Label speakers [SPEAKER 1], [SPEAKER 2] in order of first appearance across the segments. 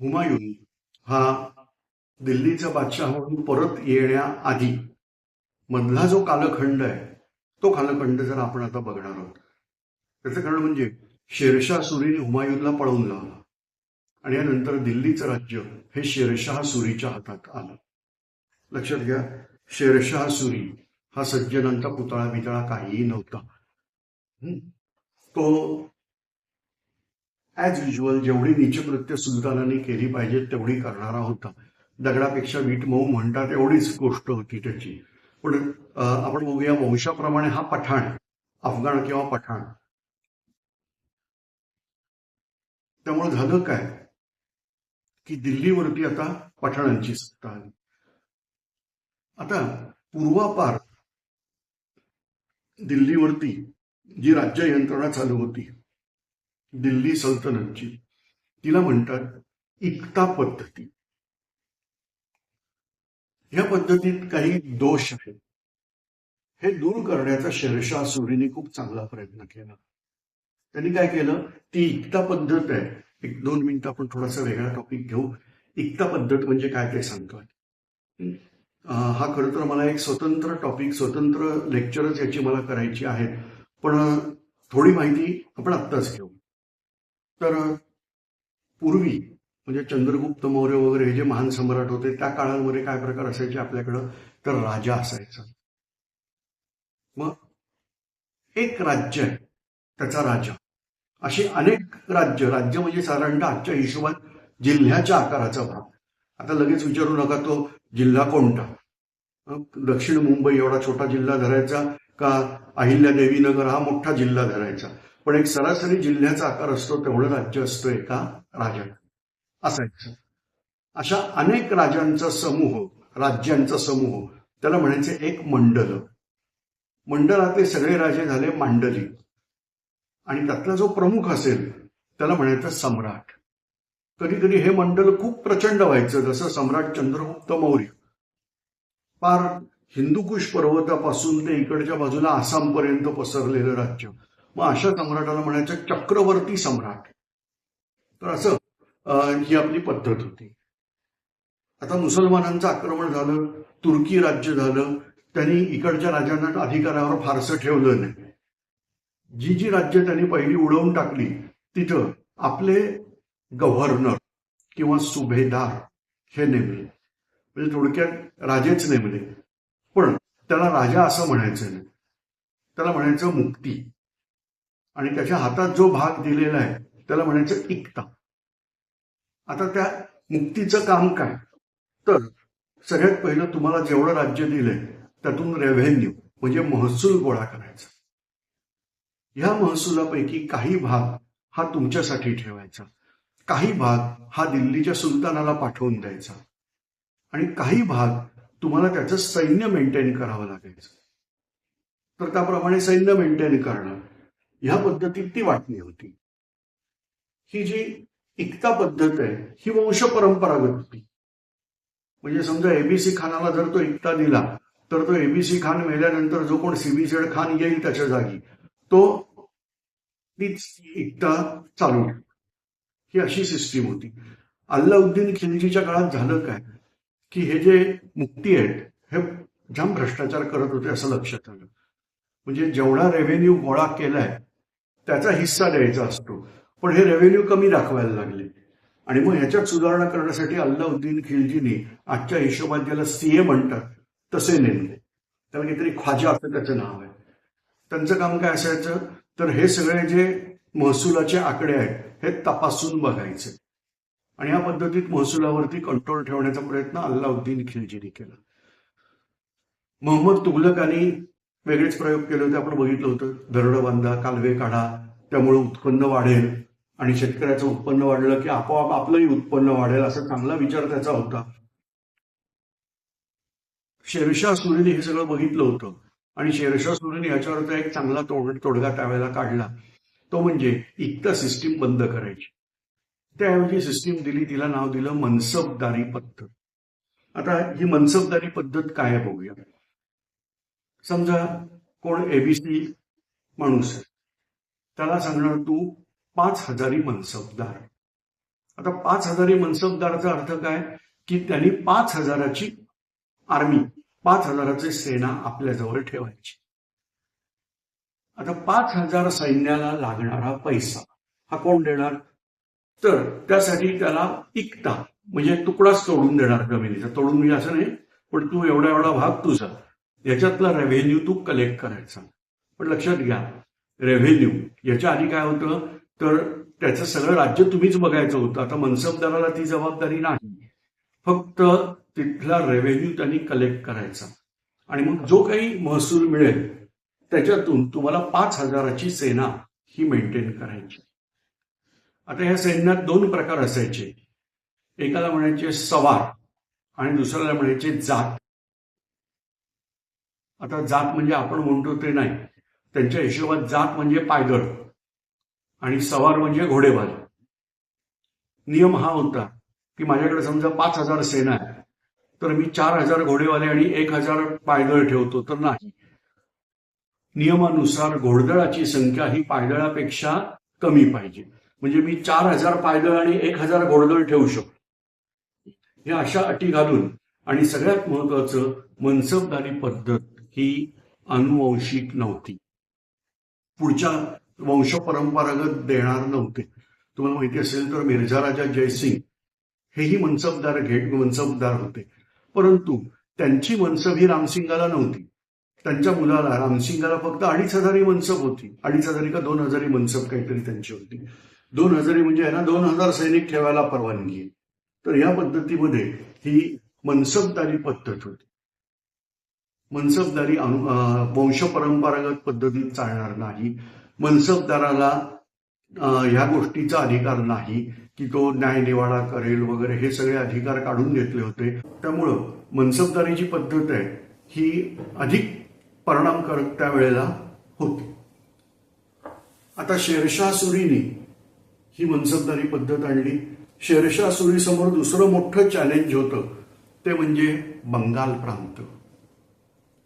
[SPEAKER 1] हुमायून हा दिल्लीचा बादशाह म्हणून परत येण्याआधी मधला जो कालखंड आहे तो कालखंड जर आपण आता बघणार आहोत त्याचं कारण म्हणजे शेरशाह सुरीने हुमायूनला पळवून लावला आणि यानंतर दिल्लीचं राज्य हे शेरशाह सुरीच्या हातात आलं. लक्षात घ्या शेरशाह सुरी हा सज्जनांचा पुतळा बितळा काहीही नव्हता. तो ॲज युजल जेवढी नीचकृत्य सुलतानांनी केली पाहिजे तेवढी करणारा होता दगडापेक्षा वीट मऊ म्हणतात एवढीच गोष्ट होती त्याची. पण आपण बघूया वंशाप्रमाणे हा पठाण अफगाण किंवा पठाण. त्यामुळे झालं काय? की दिल्लीवरती आता पठाणांची सत्ता आली. आता पूर्वापार दिल्लीवरती जी राज्य यंत्रणा चालू होती दिल्ली सल्तनतची. तिला म्हणतात इक्ता पद्धती. या पद्धतीत काही दोष आहेत. हे दूर करण्याचा शेरशाह सुरीने खूप चांगला प्रयत्न केला. त्यांनी काय केलं? ती इक्ता पद्धत आहे. एक दोन मिनिटं आपण थोडासा वेगळा टॉपिक घेऊ. इक्ता पद्धत म्हणजे काय ते सांगतोय. हा खरं तर मला एक स्वतंत्र टॉपिक स्वतंत्र लेक्चरच याची मला करायची आहे. पण थोडी माहिती आपण आत्ताच घेऊ. तर पूर्वी म्हणजे चंद्रगुप्त मौर्य वगैरे हे जे महान सम्राट होते त्या काळामध्ये काय प्रकार असायचे आपल्याकडं? तर राजा असायचा. मग एक राज्य आहे त्याचा राजा. अशी अनेक राज्य राज्य म्हणजे साधारणतः आजच्या हिशोबात जिल्ह्याच्या आकाराचा भाग. आता लगेच विचारू नका तो जिल्हा कोणता? दक्षिण मुंबई एवढा छोटा जिल्हा धरायचा का? अहिल्यादेवी नगर हा मोठा जिल्हा धरायचा. पण एक सरासरी जिल्ह्याचा आकार असतो तेवढं राज्य असतो एका राजात असायचं अशा अनेक राजांचा समूह राज्यांचा समूह त्याला म्हणायचे एक मंडल. मंडळातले सगळे राजे झाले मांडली. आणि त्यातला जो प्रमुख असेल त्याला म्हणायचं सम्राट. कधी कधी हे मंडल खूप प्रचंड व्हायचं जसं सम्राट चंद्रगुप्त मौर्य. पार हिंदुकुश पर्वतापासून ते इकडच्या बाजूला आसामपर्यंत पसरलेलं राज्य. मग अशा सम्राटाला म्हणायचं चक्रवर्ती सम्राट. तर असं ही आपली पद्धत होती. आता मुसलमानांचं आक्रमण झालं तुर्की राज्य झालं त्यांनी इकडच्या राजांना अधिकारावर फारसं ठेवलं नाही. जी जी राज्य त्यांनी पहिली उडवून टाकली तिथं आपले गव्हर्नर किंवा सुभेदार हे नेमले. म्हणजे थोडक्यात राजेच नेमले. पण त्याला राजा असं म्हणायचं नाही. त्याला म्हणायचं मुक्ती. आणि त्याच्या हातात जो भाग दिलेला आहे त्याला म्हणायचं इकता. आता त्या मुक्तीचं काम काय? तर सगळ्यात पहिलं तुम्हाला जेवढं राज्य दिलंय त्यातून रेव्हेन्यू म्हणजे महसूल गोळा करायचा. ह्या महसुलापैकी काही भाग हा तुमच्यासाठी ठेवायचा. काही भाग हा दिल्लीच्या सुलतानाला पाठवून द्यायचा. आणि काही भाग तुम्हाला त्याचं सैन्य मेंटेन करावं लागायचं. तर त्याप्रमाणे सैन्य मेंटेन करणं ह्या पद्धतीत ती वाटणी होती. ही जी इकता पद्धत आहे ही वंश परंपरागत होती म्हणजे समजा एबीसी खानाला जर तो इकता दिला तर तो एबीसी खान मेल्यानंतर जो कोण सीबीझेड खान येईल त्याच्या जागी तो तीच इकता चालू ही अशी सिस्टीम होती. अल्लाउद्दीन खिलजीच्या काळात झालं काय? की हे जे मुक्ती आहेत हे जाम भ्रष्टाचार करत होते असं लक्षात आलं. म्हणजे जेवढा रेव्हेन्यू गोळा केलाय त्याचा हिस्सा द्यायचा असतो. पण हे रेव्हेन्यू कमी दाखवायला लागले. आणि मग ह्याच्यात सुधारणा करण्यासाठी अल्लाउद्दीन खिलजीने आजच्या हिशोबात ज्याला सीए म्हणतात तसे नेमले. त्याला काहीतरी ख्वाजा असं त्याचं नाव आहे. त्यांचं काम काय असायचं? तर हे सगळे जे महसुलाचे आकडे आहेत हे तपासून बघायचे. आणि या पद्धतीत महसुलावरती कंट्रोल ठेवण्याचा प्रयत्न अल्लाउद्दीन खिलजीने केला. मोहम्मद तुगलकांनी वेगळेच प्रयोग केले होते. आपण बघितलं होतं. दरड बांधा कालवे काढा त्यामुळे उत्पन्न वाढेल. आणि शेतकऱ्याचं उत्पन्न वाढलं की आपोआप आपलंही उत्पन्न वाढेल असा चांगला विचार त्याचा होता. शेरशाह सुरीने हे सगळं बघितलं होतं. आणि शेरशाह सुरीने याच्यावर एक चांगला तोड तोडगा त्यावेळेला काढला. तो म्हणजे इक्ता सिस्टीम बंद करायची. त्याऐवजी सिस्टीम दिली तिला नाव दिलं मनसबदारी पद्धत. आता ही मनसबदारी पद्धत काय आहे बघूया. समजा कोण एबीसी माणूस त्याला सांगणार तू पाच हजारी मनसबदार. आता पाच हजारी मनसबदाराचा अर्थ काय? की त्यांनी पाच हजाराची आर्मी पाच हजाराची सेना आपल्याजवळ ठेवायची. आता पाच हजार सैन्याला लागणारा पैसा हा कोण देणार? तर त्यासाठी त्याला इकता म्हणजे तुकडाच तोडून देणार जमिनीचा. तोडून म्हणजे असं नाही पण तू एवढा एवढा भाग तुझा. याच्यातला रेव्हेन्यू तू कलेक्ट करायचा. पण लक्षात घ्या रेव्हेन्यू याच्या आधी काय होतं? तर त्याचं सगळं राज्य तुम्हीच बघायचं होतं. आता मनसबदाराला ती जबाबदारी नाही. फक्त तिथला रेव्हेन्यू त्यांनी कलेक्ट करायचा. आणि मग जो काही महसूल मिळेल त्याच्यातून तुम्हाला पाच हजाराची सेना ही मेंटेन करायची. आता ह्या सैन्यात दोन प्रकार असायचे. एकाला म्हणायचे सवार आणि दुसऱ्याला म्हणायचे जात आता जात म्हणजे आपण म्हणतो ते नाही. त्यांच्या हिशोबात जात म्हणजे पायदळ आणि सवार म्हणजे घोडेबाज. नियम हा होता की माझ्याकडे समजा पाच हजार सेना आहे तर मी चार हजार घोडेवाले आणि एक हजार पायदळ ठेवतो तर नाही. नियमानुसार घोडदळाची संख्या ही पायदळापेक्षा कमी पाहिजे. म्हणजे मी चार हजार पायदळ आणि एक हजार घोडदळ ठेवू शकतो. हे अशा अटी घालून आणि सगळ्यात महत्वाचं मनसबदारी पद्धत ही अनुवंशिक नव्हती. पुढच्या वंश परंपरागत देणार नव्हते. तुम्हाला माहिती असेल तर मिर्झा राजा जयसिंग हेही मनसबदार घेट मनसबदार होते. परंतु त्यांची मनसब ही रामसिंगाला नव्हती. त्यांच्या मुलाला रामसिंगाला फक्त अडीच हजारी मनसब होती. अडीच हजारी का दोन हजारी मनसब काहीतरी त्यांची होती. दोन हजारी म्हणजे यांना दोन हजार सैनिक ठेवायला परवानगी आहे. तर या पद्धतीमध्ये ही मनसबदारी पद्धत होती. मनसबदारी अनु वंश परंपरागत पद्धतीत चालणार नाही. मनसबदाराला ह्या गोष्टीचा अधिकार नाही की तो न्याय निवाडा करेल वगैरे हे सगळे अधिकार काढून घेतले होते. त्यामुळं मनसबदारीची पद्धत आहे ही अधिक परिणामकारक त्यावेळेला होती. आता शेरशाह सुरीने ही मनसबदारी पद्धत आणली. शेरशाह सुरी समोर दुसरं मोठं चॅलेंज होतं ते म्हणजे बंगाल प्रांत.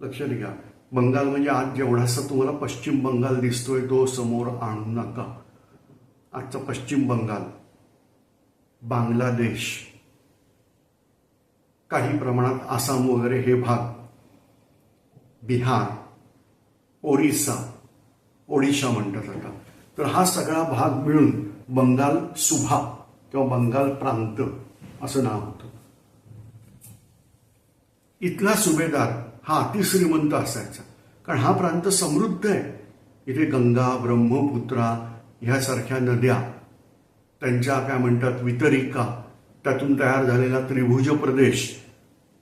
[SPEAKER 1] लक्षात घ्या बंगाल म्हणजे आज जेवढासा तुम्हाला पश्चिम बंगाल दिसतोय तो समोर आणू नका. आजचा पश्चिम बंगाल बांगलादेश. काही प्रमाणात आसाम वगैरे हे भाग बिहार ओरिसा ओडिशा म्हणतात आता. तर हा सगळा भाग मिळून बंगाल सुभा किंवा बंगाल प्रांत असं नाव होतं. इथला सुभेदार हा अतिश्रीमंत असायचा. कारण हा प्रांत समृद्ध आहे. इथे गंगा ब्रह्मपुत्रा ह्यासारख्या नद्या त्यांच्या काय म्हणतात वितरिका त्यातून तयार झालेला त्रिभुज प्रदेश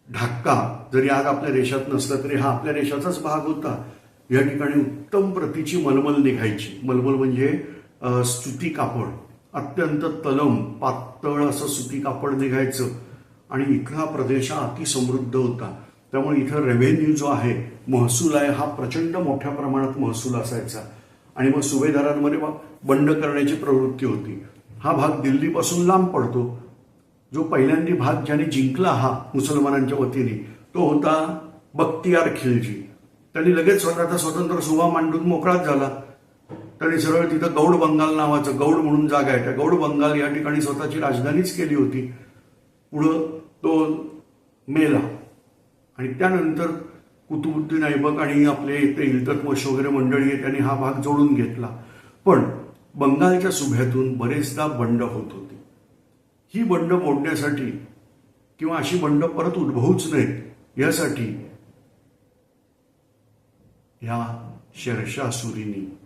[SPEAKER 1] ढाक्का जरी आज आपल्या देशात नसला तरी हा आपल्या देशाचाच भाग होता. या ठिकाणी उत्तम प्रतीची मलमल निघायची. मलमल म्हणजे स्तुती सुती कापड. अत्यंत तलम पातळ असं सुती कापड निघायचं. आणि इथला प्रदेश हा अतिसमृद्ध होता. त्यामुळे इथं रेव्हेन्यू जो आहे महसूल आहे हा प्रचंड मोठ्या प्रमाणात महसूल असायचा. आणि मग सुभेदारांमध्ये मग बंड करण्याची प्रवृत्ती होती. हा भाग दिल्लीपासून लांब पडतो. जो पहिल्यांदा भाग ज्याने जिंकला हा मुसलमानांच्या वतीने तो होता बख्तियार खिलजी. त्यांनी लगेच स्वतःचा स्वतंत्र सुभा मांडून मोकळाच झाला. त्यांनी सरळ तिथं गौड बंगाल नावाचं गौड म्हणून जागा आहे. त्या गौड बंगाल या ठिकाणी स्वतःची राजधानीच केली होती. पुढं तो मेला. आणि त्यानंतर कुतुबुद्दीन ऐबक आणि आपले ते इल्ततमश वगैरे मंडळी आहे त्यांनी हा भाग जोडून घेतला. पण बंगालच्या सुभ्यातून बरेचदा बंड होत होती. ही बंड मोडण्यासाठी किंवा अशी बंड परत उद्भवूच नयेत यासाठी ह्या शेरशाह सुरीनी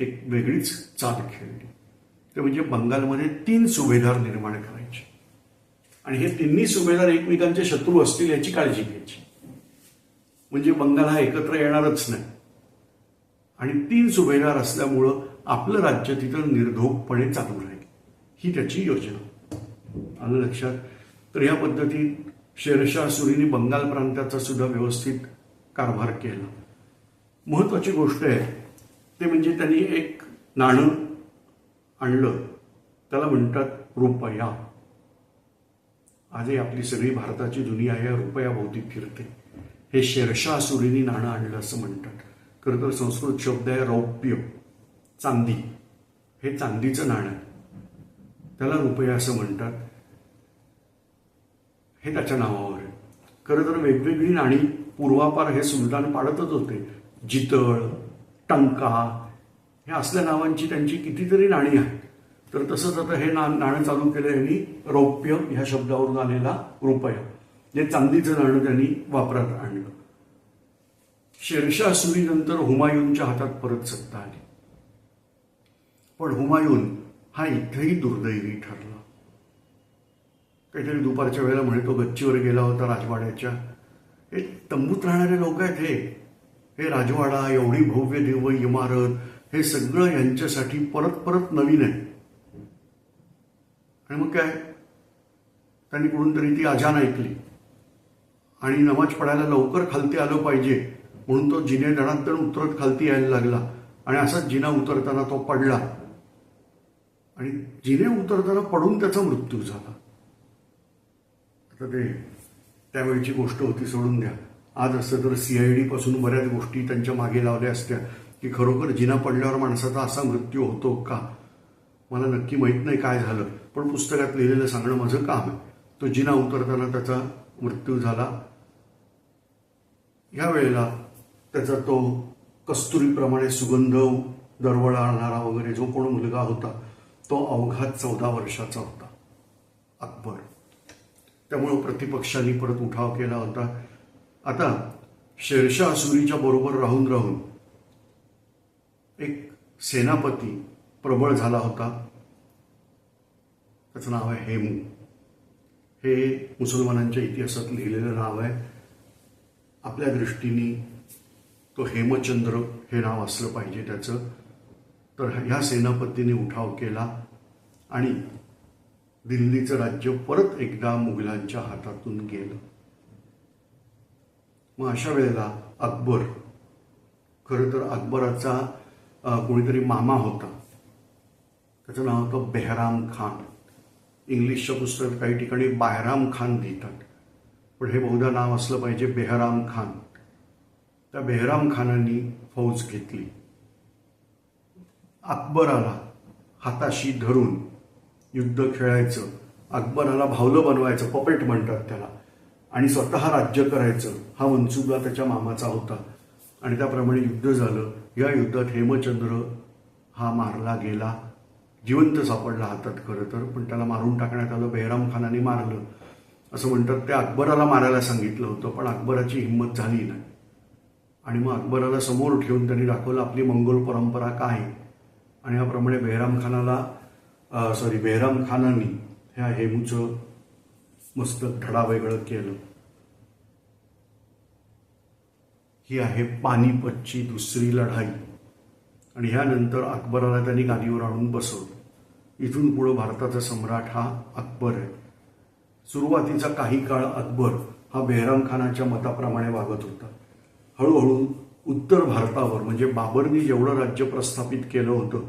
[SPEAKER 1] एक वेगळीच चाल खेळली. ते म्हणजे बंगालमध्ये तीन सुभेदार निर्माण करायचे. आणि हे तिन्ही सुभेदार एकमेकांचे शत्रू असतील याची काळजी घ्यायची. म्हणजे बंगाल हा एकत्र येणारच नाही. आणि तीन सुभेदार असल्यामुळं आपलं राज्य तिथं निर्धोकपणे चालू राहील. ही त्याची योजना. आलं लक्षात? तर या पद्धतीत शेरशाह सुरीने बंगाल प्रांताचा सुद्धा व्यवस्थित कारभार केला. महत्वाची गोष्ट आहे ते म्हणजे त्यांनी एक नाणं आणलं. त्याला म्हणतात रुपया. आजही आपली सगळी भारताची दुनिया या रुपयाभोवती फिरते. हे शेरशाह सुरीनी नाणं आणलं असं म्हणतात. खरं तर संस्कृत शब्द आहे रौप्य. चांदी. हे चांदीचं नाणं आहे. त्याला रुपया असं म्हणतात. हे त्याच्या नावावर आहे. खरं तर वेगवेगळी नाणी पूर्वापार हे सुलतान पाडतच होते. जितळ टंका हे असल्या नावांची त्यांची कितीतरी नाणी आहेत. तर तसंच आता हे ना नाणं चालू केलं यांनी रौप्य ह्या शब्दावरून आलेला रुपया. जे चांदीचं नाणं त्यांनी वापरात आणलं. शेरशाह सुरीनंतर हुमायूनच्या हातात परत सत्ता आली. पण हुमायून हा इथेही दुर्दैवी ठरला. काहीतरी दुपारच्या वेळेला म्हणे तो गच्चीवर गेला होता राजवाड्याच्या. हे तंबूत राहणारे लोक आहेत हे. हे राजवाडा एवढी भव्य दिव्य इमारत हे सगळं यांच्यासाठी परत परत नवीन आहे. आणि मग काय? त्यांनी कुठून तरी ती अजान ऐकली. आणि नमाज पडायला लवकर खालती आलं पाहिजे. म्हणून तो जिने दणादण उतरत खालती यायला लागला. आणि असाच जिना उतरताना तो पडला. आणि जिने उतरताना पडून त्याचा मृत्यू झाला. आता ते त्यावेळची गोष्ट होती सोडून द्या. आज असं तर सीआयडी पासून बऱ्याच गोष्टी त्यांच्या मागे लावल्या असत्या की खरोखर जिना पडल्यावर माणसाचा असा मृत्यू होतो का? मला नक्की माहीत नाही काय झालं पण पुस्तकात लिहिलेलं सांगणं माझं काम आहे. तो जिना उतरताना त्याचा मृत्यू झाला. या वेळेला त्याचा तो कस्तुरीप्रमाणे सुगंध दरवळ आणणारा वगैरे जो कोण मुलगा होता तो अवघात चौदा वर्षाचा होता. अकबर. त्यामुळं प्रतिपक्षांनी परत उठाव केला होता. आता शेरशाह सुरीच्या बरोबर राहून राहून एक सेनापती प्रबळ झाला होता. त्याचं नाव आहे हेमू. हे मुसलमानांच्या इतिहासात लिहिलेलं नाव आहे. आपल्या दृष्टीने तो हेमचंद्र हे नाव असलं पाहिजे त्याचं. तर ह्या सेनापतीने उठाव केला आणि दिल्लीचं राज्य परत एकदा मुघलांच्या हातातून गेलं. मग अशा वेळेला अकबर खरं तर अकबराचा कोणीतरी मामा होता. त्याचं नाव होतं बेहराम खान. इंग्लिशच्या पुस्तकात काही ठिकाणी बायराम खान लिहितात. पण हे बहुधा नाव असलं पाहिजे बेहराम खान. त्या बेहराम खानांनी फौज घेतली. अकबराला हाताशी धरून युद्ध खेळायचं अकबराला भावलं बनवायचं पपेट म्हणतात त्याला आणि स्वतः राज्य करायचं हा मनसुबा त्याच्या मामाचा होता. आणि त्याप्रमाणे युद्ध झालं. या युद्धात हेमचंद्र हा मारला गेला. जिवंत सापडला हातात खरं तर पण त्याला मारून टाकण्यात आलं बेहराम खानाने मारलं. असं म्हणतात ते अकबराला मारायला सांगितलं होतं पण अकबराची हिंमत झाली नाही. आणि मग अकबराला समोर ठेवून त्यांनी दाखवलं आपली मंगोल परंपरा काय? आहे. आणि याप्रमाणे बेहराम खानाला सॉरी बेहराम खानांनी ह्या हेमूचं मस्तक धडा वेगळं केलं. ही आहे पानिपतची दुसरी लढाई. आणि ह्यानंतर अकबराला त्यांनी गादीवर आणून बसवलं. इथून पुढं भारताचा सम्राट हा अकबर आहे. सुरुवातीचा काही काळ अकबर हा बेहरामखानाच्या मताप्रमाणे वागत होता. हळूहळू उत्तर भारतावर म्हणजे बाबरनी जेवढं राज्य प्रस्थापित केलं होतं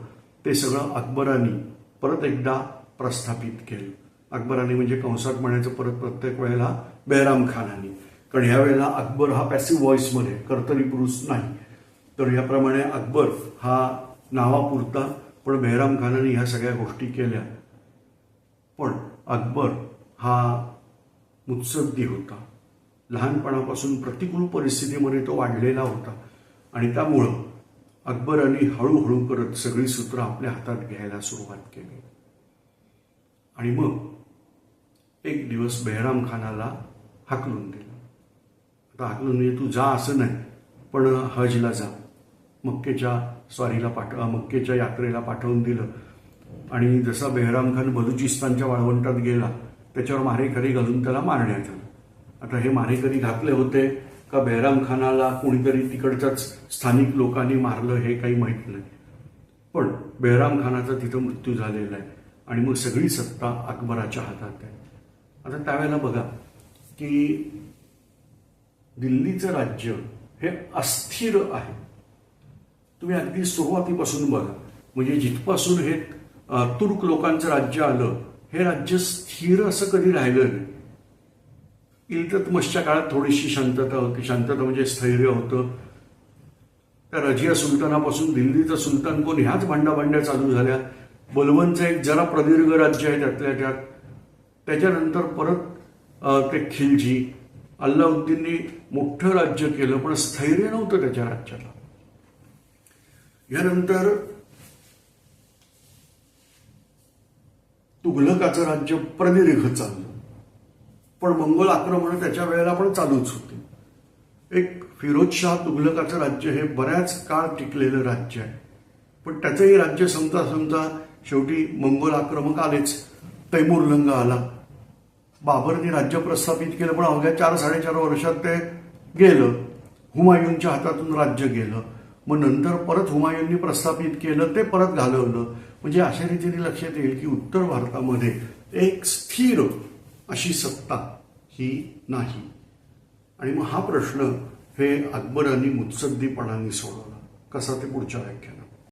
[SPEAKER 1] ते सगळं अकबरांनी परत एकदा प्रस्थापित केलं. अकबरांनी म्हणजे कंसात म्हणायचं परत प्रत्येक वेळेला बेहराम खानांनी. कारण ह्या वेळेला अकबर हा पॅसिव्ह व्हॉइसमध्ये कर्तरी पुरुष नाही. तर याप्रमाणे अकबर हा नावापुरता पण बेहराम खानाने ह्या सगळ्या गोष्टी केल्या. पण अकबर हा मुत्सद्दी होता? लहानपणापासून प्रतिकूल परिस्थितीमध्ये तो वाढलेला होता. आणि त्यामुळं अकबरांनी हळूहळू करत सगळी सूत्र आपल्या हातात घ्यायला सुरुवात केली. आणि मग एक दिवस बेहराम खानाला हाकलून दिलं. आता हाकलून म्हणजे तू जा असं नाही पण हजला जा. मक्केच्या स्वारीला पाठ मक्केच्या यात्रेला पाठवून दिलं. आणि जसा बेहराम खान बलुचिस्तानच्या वाळवंटात गेला त्याच्यावर मारेकरी घालून त्याला मारण्यात आलं आता हे मारेकरी घातले होते का बेहराम खानाला कोणीतरी तिकडच्याच स्थानिक लोकांनी मारलं हे काही माहीत नाही. पण बेहराम खानाचा तिथं मृत्यू झालेला आहे आणि मग सगळी सत्ता अकबराच्या हातात आहे. आता त्यावेळेला बघा की दिल्लीचं राज्य हे अस्थिर आहे. तुम्ही अगदी सुरुवातीपासून बघा. म्हणजे जिथपासून हे तुर्क लोकांचं राज्य आलं हे राज्य स्थिर असं कधी राहिलं नाही. इल्ततमशच्या काळात थोडीशी शांतता होती. शांतता म्हणजे स्थैर्य होतं. त्या रजिया सुलतानापासून दिल्लीचा सुलतान कोण ह्याच भांडाभांड्या चालू झाल्या. बलवनचं एक जरा प्रदीर्घ राज्य आहे त्यातल्या त्यात. त्याच्यानंतर परत ते खिलजी अल्लाउद्दीनने मोठं राज्य केलं पण स्थैर्य नव्हतं त्याच्या राज्याला. यानंतर तुघलकाचं राज्य प्रदीर्घ चाललं. पण मंगोल आक्रमण त्याच्या वेळेला पण चालूच होते. एक फिरोजशाह तुघलकाचं राज्य हे बऱ्याच काळ टिकलेलं राज्य आहे. पण त्याचंही राज्य समजा समजा शेवटी मंगोल आक्रमक आलेच. तैमूरलंग आला. बाबरने राज्य प्रस्थापित केलं पण अवघ्या चार साडेचार वर्षात ते गेलं. हुमायूंच्या हातातून राज्य गेलं. मग नंतर परत हुमायूंनी प्रस्थापित केलं ते परत घालवलं. म्हणजे अशा रीतीने लक्षात येईल की उत्तर भारतामध्ये एक स्थिर अशी सत्ता ही नाही. आणि मग हा प्रश्न हे अकबरांनी मुत्सद्दीपणाने सोडवला. कसा ते पुढच्या व्याख्यानात?